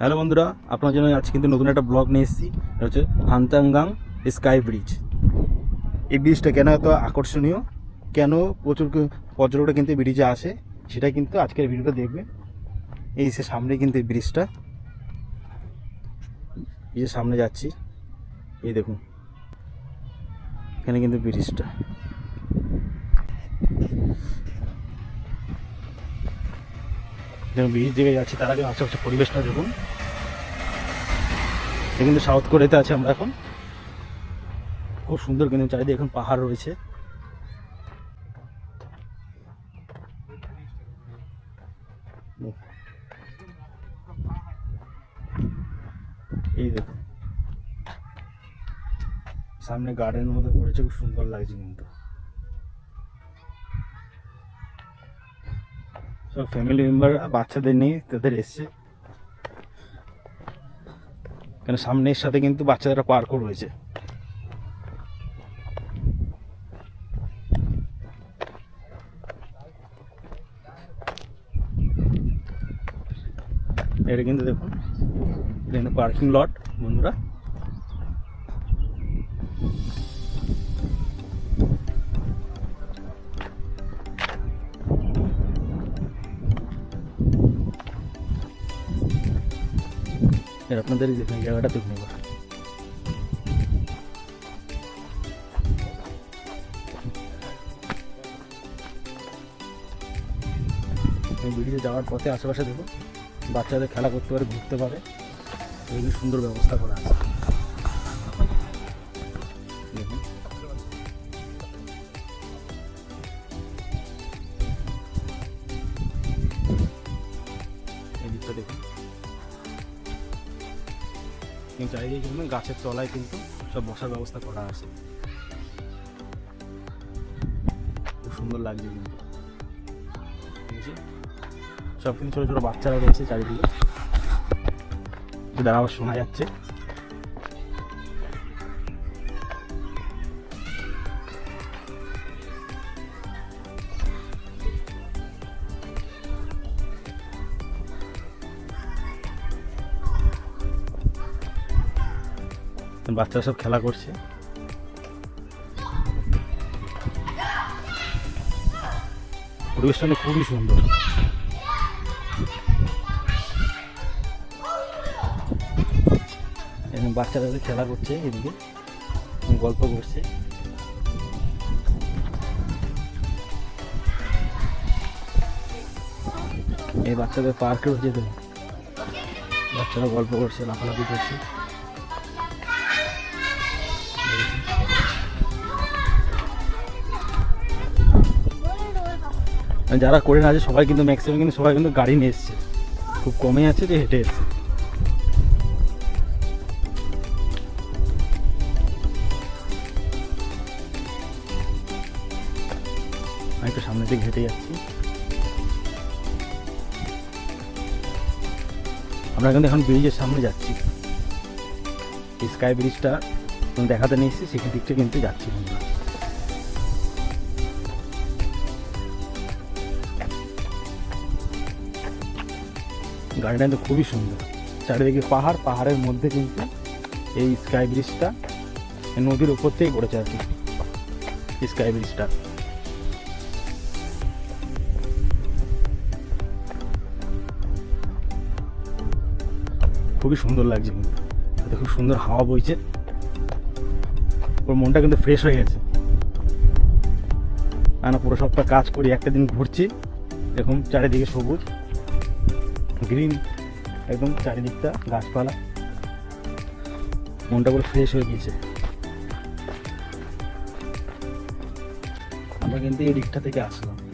Hello বন্ধুরা, আপনার জন্য আজকে কিন্তু নতুন একটা ব্লগ নিয়ে এসেছি। এটা হচ্ছে হানচাঙ্গাং স্কাই ব্রিজ। এই ব্রিজটা কেন এত আকর্ষণীয়? কেন প্রচুর পর্যটকরা কিন্তু ব্রিজে আসে? সেটা কিন্তু আজকের ভিডিওটা দেখবে এই সে সামনে কিন্তু এই ব্রিজটা। এই যে সামনে যাচ্ছি। এই দেখুন। এখানে কিন্তু ব্রিজটা। ব্রিজ দিকে যাচ্ছি, তার আগে আশেপাশে পরিবেশটা দেখুন। এটা কিন্তু সাউথ কোরিয়াতে আছে আমরা এখন। খুব সুন্দর কিন্তু চারিদিকে এখন পাহাড় রয়েছে। এই দেখুন। সামনে গার্ডেনের মধ্যে পড়েছে, খুব সুন্দর লাগছে কিন্তু। সব ফ্যামিলি মেম্বার বাচ্চাদের নিয়ে তাদের এসছে। কেন সামনের সাথে কিন্তু বাচ্চাদের পার্কও রয়েছে। এটা কিন্তু দেখুন, এটা কিন্তু পার্কিং লট বন্ধুরা। এর আপনাদের দেখুন জায়গাটা দেখুন এবার। ভিডিও যাওয়ার পথে আশেপাশে দেখুন, বাচ্চাদের খেলা করতে পারে, ঘুরতে পারে। এই সুন্দর ব্যবস্থা করা আছে। চারিদিকে কিন্তু গাছের তলায় কিন্তু সব বসার ব্যবস্থা করা আছে। খুব সুন্দর লাগছে কিন্তু। সব কিন্তু ছোটো ছোটো বাচ্চারা রয়েছে চারিদিকে। আবার শোনা যাচ্ছে। বাচ্চারা সব খেলা করছে। পরিবেশটা খুবই সুন্দর। বাচ্চারা খেলা করছে এদিকে, গল্প করছে। এই বাচ্চাদের পার্কে যেতে বাচ্চারা গল্প করছে, লাফালাফি করছে। যারা করে না আছে, সবাই কিন্তু ম্যাক্সিমাম কিন্তু সবাই কিন্তু গাড়ি নিয়ে এসছে। খুব কমই আছে যে হেঁটে এসছে। একটু সামনের দিকে হেঁটে যাচ্ছি। আমরা কিন্তু এখন ব্রিজের সামনে যাচ্ছি। স্কাই ব্রিজটা দেখাতে নিয়ে এসেছি, সেখান দিকটা কিন্তু যাচ্ছি বন্ধুরা গাড়িটা কিন্তু খুবই সুন্দর। চারিদিকে পাহাড়, পাহাড়ের মধ্যে কিন্তু এই স্কাই ব্রিজটা নদীর উপর থেকেই পড়েছে আর কি, স্কাই ব্রিজটা। খুবই সুন্দর লাগছে কিন্তু। খুব সুন্দর হাওয়া বইছে। ওর মনটা কিন্তু ফ্রেশ হয়ে গেছে। না পুরো সপ্তাহ কাজ করি, একটা দিন ঘুরছি। এরকম চারিদিকে সবুজ। গ্রিন, একদম চারিদিকটা গাছপালা। মনটা পুরো ফ্রেশ হয়ে গিয়েছে। আমরা কিন্তু এই দিকটা থেকে আসলাম।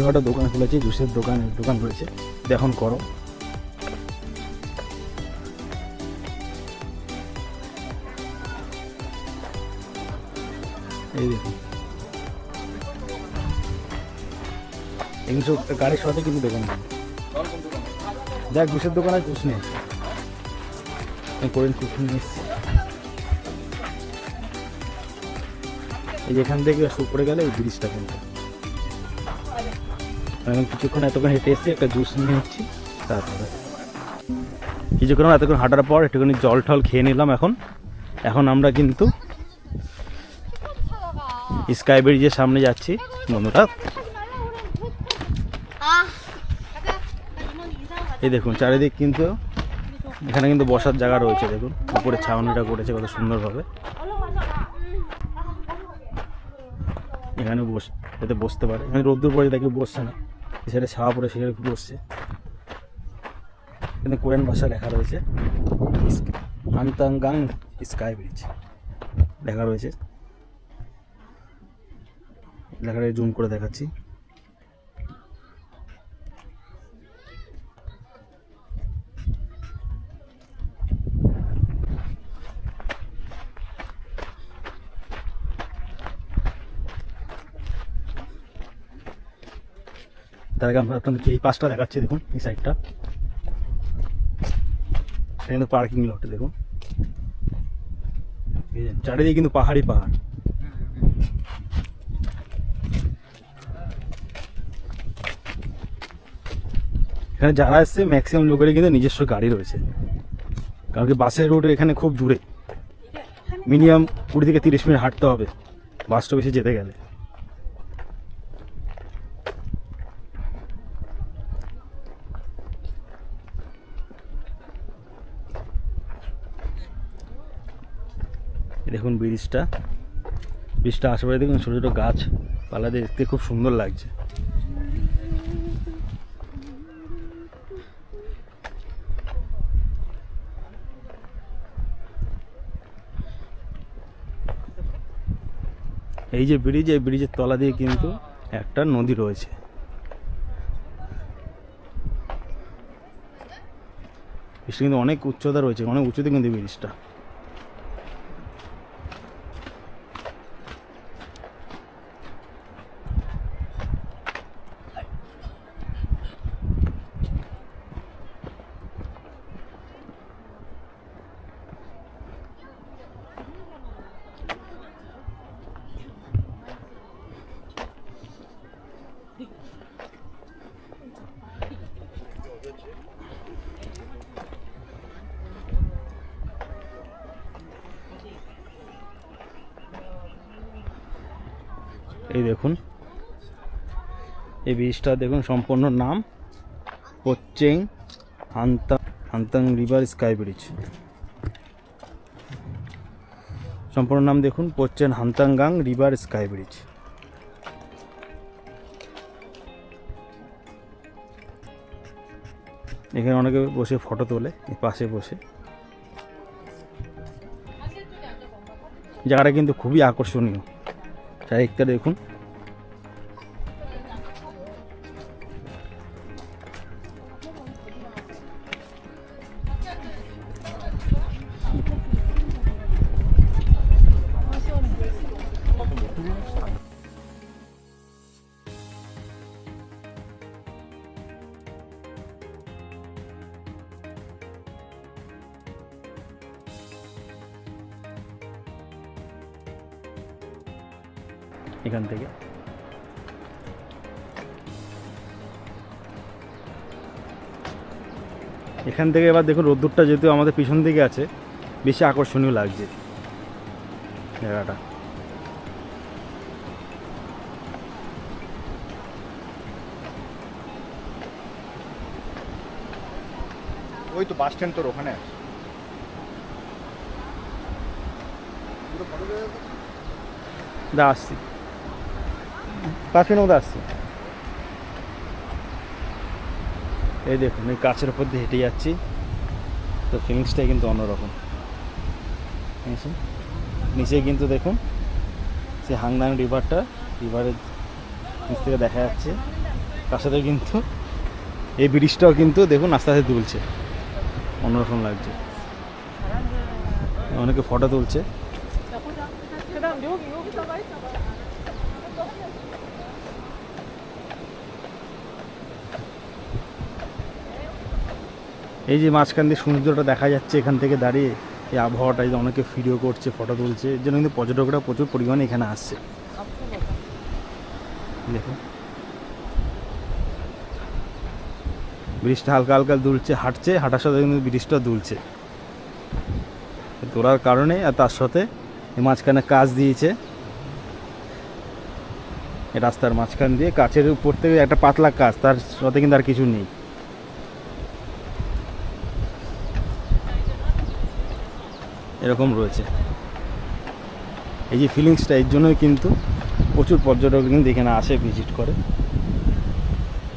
ছোটোখাটো দোকান খুলেছে, জুসের দোকান দোকান খুলেছে। এখন করো। এই দেখুন। এগুলো গাড়ির সাথে কিন্তু দোকান। দেখ জুসের দোকানে জুস নেই। আমি কোরিয়ান নিয়ে এসেছি। এই যে এখান থেকে উপরে গেলে এই ব্রিজটা কিন্তু। এখন কিছুক্ষণ এতক্ষণ হেঁটে এসেছি, একটা জুস নিয়ে হচ্ছি তারপরে। কিছুক্ষণ, এতক্ষণ হাঁটার পর একটুখানি জল টল খেয়ে নিলাম এখন। এখন আমরা কিন্তু স্কাই ব্রিজের সামনে যাচ্ছি। বন্ধুরা, এই দেখুন, চারিদিক কিন্তু এখানে কিন্তু বসার জায়গা রয়েছে, দেখুন। উপরে ছাউনিটা করেছে কত সুন্দরভাবে। এখানে বস যাতে বসতে পারে। এখানে রোদ্দুর পরে দেখে বসছে না। সেটা ছাওয়া পড়ে সেখানে ঘুরে বসছে। এখানে কোরিয়ান ভাষা লেখা রয়েছে। আন্তাঙ্গাং স্কাই ব্রিজ লেখা রয়েছে। লেখাটা জুম করে দেখাচ্ছি। তার আগে আমরা আপনাদেরকে এই পাশটা দেখাচ্ছি, দেখুন, এই সাইডটা। এটা কিন্তু পার্কিং লটে, দেখুন। চারিদিকে কিন্তু পাহাড়ি পাহাড়। এখানে যারা এসছে ম্যাক্সিমাম লোকেরই কিন্তু নিজস্ব গাড়ি রয়েছে। কারণ কি, বাসের রুট এখানে খুব দূরে। মিনিমাম কুড়ি থেকে তিরিশ মিনিট হাঁটতে হবে। বাস বেশি যেতে গেলে। দেখুন ব্রিজটা। ব্রিজটা আশেপাশে দেখুন ছোটো ছোটো গাছ, পালা দেখতে খুব সুন্দর লাগছে। এই যে ব্রিজ, এই ব্রিজের তলা দিয়ে কিন্তু একটা নদী রয়েছে। ব্রিজটা কিন্তু অনেক উচ্চতা রয়েছে, অনেক উঁচুতে কিন্তু ব্রিজটা। এই দেখুন। এই ব্রিজটা দেখুন, সম্পূর্ণ নাম। পোচ্চেং হান্তা হান্তাং রিভার স্কাই ব্রিজ। সম্পূর্ণ নাম দেখুন পোচ্চেন হান্তাঙ্গাং রিভার স্কাই ব্রিজ। এখানে অনেকে বসে ফটো তোলে পাশে বসে। জায়গাটা কিন্তু খুবই আকর্ষণীয়। চারিদিকটা দেখুন। এখান থেকে। এখান থেকে এবার দেখুন রোদ্দুরটা যেহেতু আমাদের পিছন দিকে আছে বেশি আকর্ষণীয় লাগছে জায়গাটা। ওই তো বাস স্ট্যান্ড তোর ওখানে আছে। দা আসছি। পাঁচ মিনিট আসছি। এই দেখুন, এই কাছের উপর দিয়ে হেঁটে যাচ্ছি। তো ফিলিংসটাই কিন্তু অন্যরকম। নিচে কিন্তু দেখুন সে হাংনাং রিভারটা রিভারের নিচ থেকে দেখা যাচ্ছে। তার সাথে কিন্তু এই ব্রিজটাও কিন্তু দেখুন আস্তে আস্তে তুলছে অন্যরকম লাগছে। অনেকে ফটো তুলছে। এই যে মাঝখান দিয়ে সমুদ্রটা দেখা যাচ্ছে এখান থেকে দাঁড়িয়ে, এই আবহাওয়াটা এই অনেকে ভিডিও করছে ফটো তুলছে এর জন্য কিন্তু পর্যটকরা প্রচুর পরিমাণে এখানে আসছে। দেখুন। ব্রিজটা হালকা হালকা দুলছে, হাঁটছে, হাঁটার সাথে কিন্তু ব্রিজটা দুলছে। তোলার কারণে আর তার সাথে মাঝখানে কাজ দিয়েছে। রাস্তার মাঝখান দিয়ে, কাছের উপর থেকে একটা পাতলা কাজ, তার সাথে কিন্তু আর কিছু নেই। এরকম রয়েছে। এই যে ফিলিংসটা এর জন্যই কিন্তু প্রচুর পর্যটক কিন্তু এখানে আসে ভিজিট করে।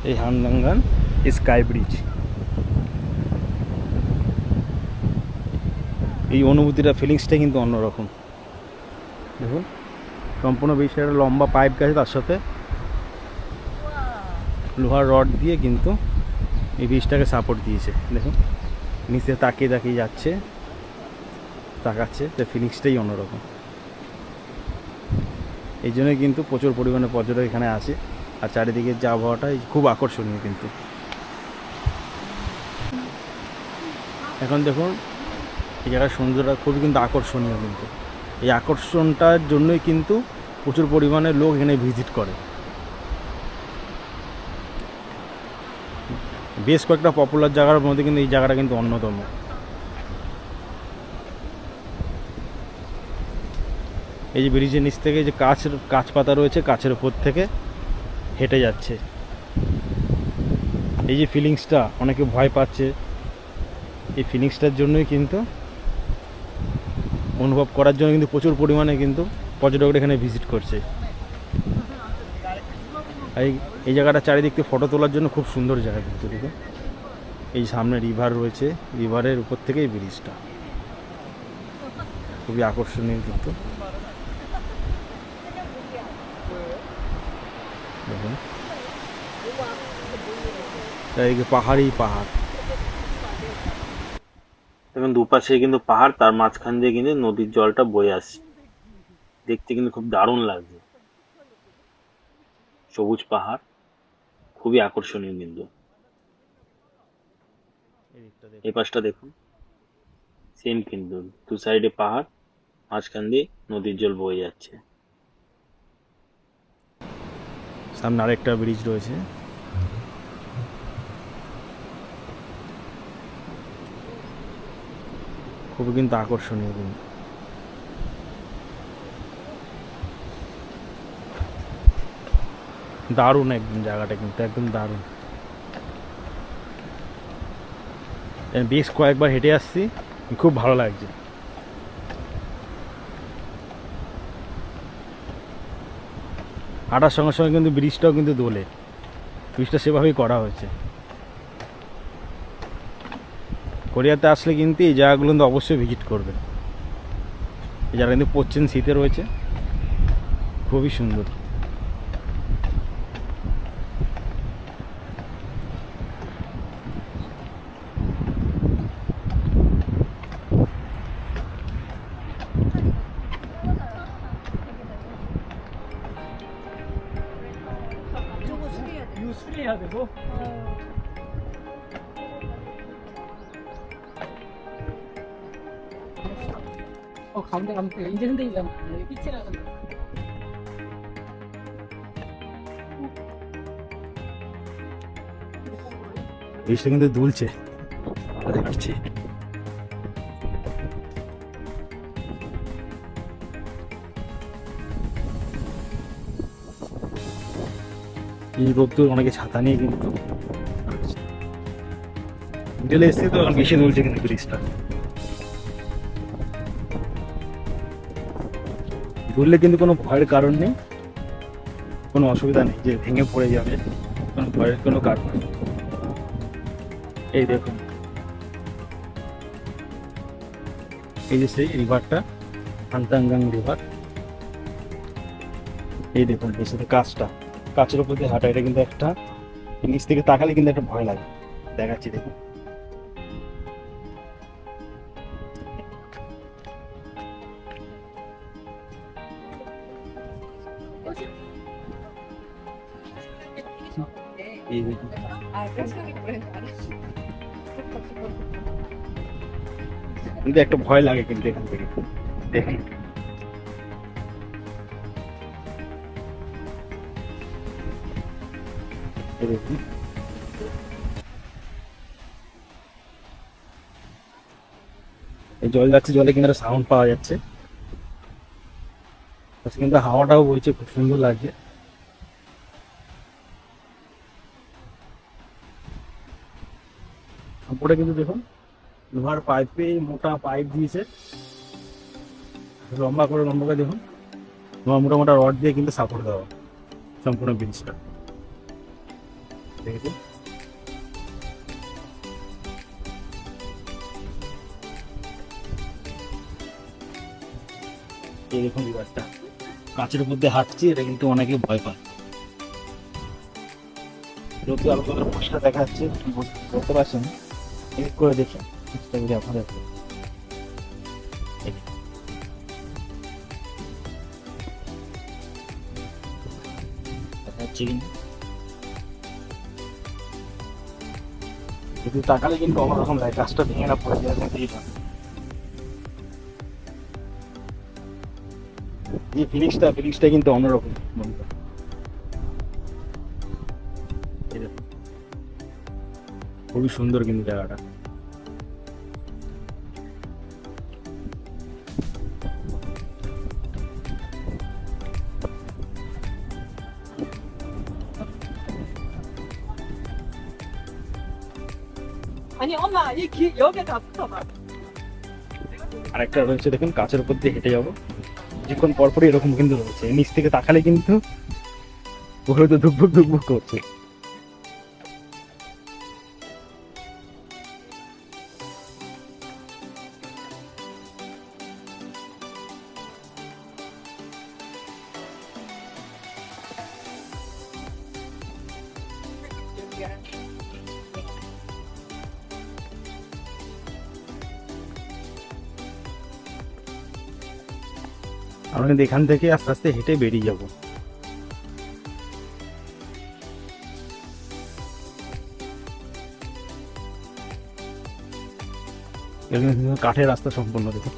এই হানদাঙ্গান স্কাই ব্রিজ। এই অনুভূতিটা ফিলিংসটা কিন্তু অন্যরকম। দেখুন, সম্পূর্ণ একটা লম্বা পাইপ গেছে, তার সাথে লোহার রড দিয়ে কিন্তু এই ব্রিজটাকে সাপোর্ট দিয়েছে। দেখুন, নিচে তাকিয়ে তাকিয়ে যাচ্ছে। তাকাচ্ছে তো ফিলিংসটাই অন্যরকম। এই জন্যই কিন্তু প্রচুর পরিমাণে পর্যটক এখানে আসে। আর চারিদিকের যে আবহাওয়াটা খুব আকর্ষণীয় কিন্তু। এখন দেখুন, এই জায়গার সৌন্দর্যটা খুবই কিন্তু আকর্ষণীয় কিন্তু। এই আকর্ষণটার জন্যই কিন্তু প্রচুর পরিমাণে লোক এখানে ভিজিট করে। বেশ কয়েকটা পপুলার জায়গার মধ্যে কিন্তু এই জায়গাটা কিন্তু অন্যতম। এই যে ব্রিজের নিচ থেকে যে কাছ কাঁচ পাতা রয়েছে কাছের উপর থেকে হেঁটে যাচ্ছে। এই যে ফিলিংসটা অনেকে ভয় পাচ্ছে। এই ফিলিংসটার জন্যই কিন্তু, অনুভব করার জন্য কিন্তু প্রচুর পরিমাণে কিন্তু পর্যটকরা এখানে ভিজিট করছে। এই এই জায়গাটা চারিদিক থেকে ফটো তোলার জন্য খুব সুন্দর জায়গা কিন্তু দেখুন। এই সামনে রিভার রয়েছে রিভারের উপর থেকে এই ব্রিজটা। খুবই আকর্ষণীয় কিন্তু। দেখুন চারিদিকে পাহাড়ই পাহাড়। এখন দুপাশে কিন্তু পাহাড় তার মাঝখান দিয়ে কিন্তু নদীর জলটা বয়ে আসছে। দেখতে কিন্তু খুব দারুণ লাগছে। সবুজ পাহাড় খুবই আকর্ষণীয় কিন্তু। এই পাশটা দেখুন। সেম কিন্তু দু সাইডে পাহাড় মাঝখান দিয়ে নদীর জল বয়ে যাচ্ছে। সামনে আরেকটা ব্রিজ রয়েছে। খুবই কিন্তু আকর্ষণীয় কিন্তু। দারুণ একদম জায়গাটা কিন্তু, একদম দারুণ। বেশ কয়েকবার হেঁটে আসছি, খুব ভালো লাগছে। হাঁটার সঙ্গে সঙ্গে কিন্তু ব্রিজটাও কিন্তু দোলে। ব্রিজটা সেভাবেই করা হয়েছে। কোরিয়াতে আসলে কিন্তু এই জায়গাগুলো কিন্তু অবশ্যই ভিজিট করবেন। এই জায়গা কিন্তু পশ্চিম শীতে রয়েছে। খুবই সুন্দর। ব্রিজটা কিন্তু দুলছে। অনেকে ছাতা নিয়ে কিন্তু বিকেলে এসছে তো বেশি দুলছে কিন্তু ব্রিজটা দুললে কিন্তু কোনো ভয়ের কারণ নেই। কোনো অসুবিধা নেই যে ভেঙে পড়ে যাবে। কোনো ভয়ের কোনো কারণ নেই। এই দেখুন। এই যে সেই রিভারটা আন্তাঙ্গাং রিভার এই দেখুন এই সাথে কাজটা কাছের উপর দিয়ে হাঁটা এটা কিন্তু একটা নিচ থেকে তাকালে কিন্তু একটা ভয় লাগে। দেখাচ্ছি দেখুন। এই দেখুন। কিন্তু একটা ভয় লাগে কিন্তু এখান থেকে। দেখি। জল যাচ্ছে, জলে কিন্তু সাউন্ড পাওয়া যাচ্ছে। কিন্তু হাওয়াটাও বইছে, খুব সুন্দর লাগছে। কিন্তু দেখুন। লোহার পাইপে মোটা পাইপ দিয়েছে। লম্বা করে লম্বা করে দেখুন। মোটা মোটা রড দিয়ে কিন্তু সাপোর্ট দেওয়া সম্পূর্ণ ব্রিজটা দেখেছি দেখুন রিভারটা কাঁচের মধ্যে হাঁটছি, এটা কিন্তু অনেকে ভয় পায়। যদি আপনাদের পরিষ্কার দেখা যাচ্ছে বুঝতে পারছেন? এডিট করে দেখি চেষ্টা করি আপনাদের এই। দেখা যাচ্ছে কিনা? যদি তাকালে কিন্তু অন্যরকম লাগে গাছটা ভেঙে না পড়ে যায় এই ফিনিক্সটা ফিনিক্সটা কিন্তু অন্যরকম। খুবই সুন্দর কিন্তু জায়গাটা আরেকটা রয়েছে, দেখুন কাছের উপর দিয়ে হেঁটে যাব। কিছুক্ষণ পরপরই এরকম কিন্তু রয়েছে নিচ থেকে তাকালে কিন্তু ওগুলো তো ধুকবুক করছে। আমরা কিন্তু এখান থেকে আস্তে আস্তে হেঁটে বেরিয়ে যাব। কাঠের রাস্তা সম্পূর্ণ দেখুন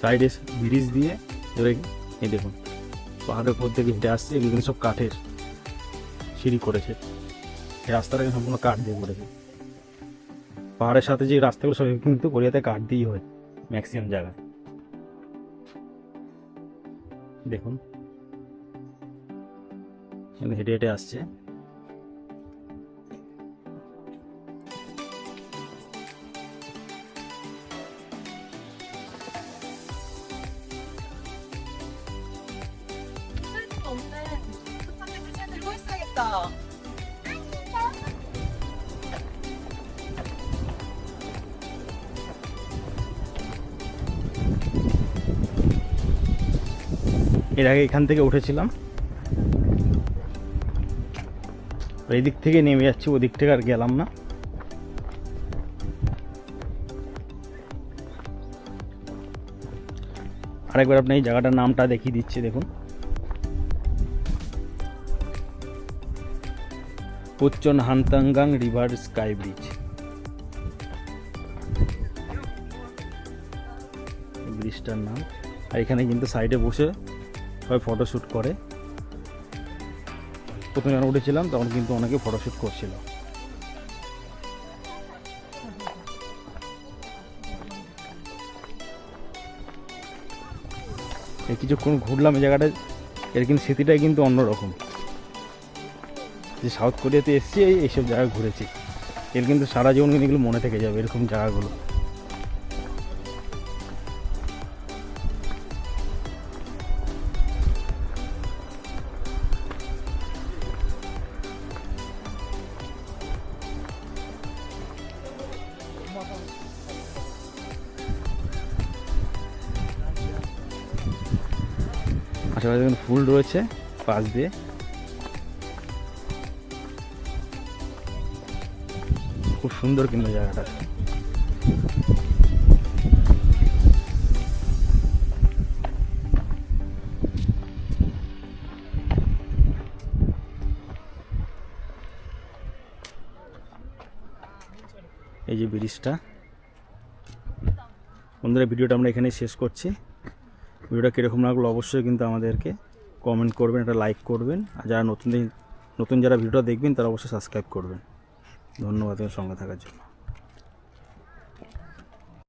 সাইডে ব্রিজ দিয়ে ধরে এই দেখুন, পাহাড়ের উপর থেকে হেঁটে আসছে, এগুলো কিন্তু সব কাঠের সিঁড়ি করেছে। এই রাস্তাটা কিন্তু সম্পূর্ণ কাঠ দিয়ে করেছে। পাহাড়ের সাথে যে রাস্তাগুলো সব কিন্তু গড়িয়াতে কাঠ দিয়েই হয়, ম্যাক্সিমাম জায়গায়। দেখুন। হেঁটে হেঁটে আসছে। এর আগে এখান থেকে উঠেছিলাম। এই দিক থেকে নেমে যাচ্ছি, ওদিক থেকে আর গেলাম না। আরেকবার আপনি এই জায়গাটার নামটা দেখিয়ে দিচ্ছি, দেখুন। উচ্চন হান্তাঙ্গাং রিভার স্কাই ব্রিজ। ব্রিজটার নাম। আর এখানে কিন্তু সাইডে বসে সবাই ফটোশ্যুট করে। প্রথমে যখন উঠেছিলাম, তখন কিন্তু অনেকে ফটোশ্যুট করছিল। এই কিছুক্ষণ ঘুরলাম এই জায়গাটা এর কিন্তু স্মৃতিটাই কিন্তু অন্যরকম। যে সাউথ কোরিয়াতে এসেছি, এই এইসব জায়গা ঘুরেছি। এর কিন্তু সারা জীবন কিন্তু এগুলো মনে থেকে যাবে, এরকম জায়গাগুলো। ফুল রয়েছে পাশ দিয়ে। খুব সুন্দর কিন্তু জায়গাটা। এই যে ব্রিজটা। বন্ধুরা, ভিডিওটা আমরা এখানেই শেষ করছি। ভিডিওটা কীরকম লাগল অবশ্যই কিন্তু আমাদেরকে কমেন্ট করবেন, একটা লাইক করবেন। আর যারা নতুন নতুন যারা ভিডিওটা দেখবেন, তারা অবশ্যই সাবস্ক্রাইব করবেন। ধন্যবাদ সঙ্গে থাকার জন্য।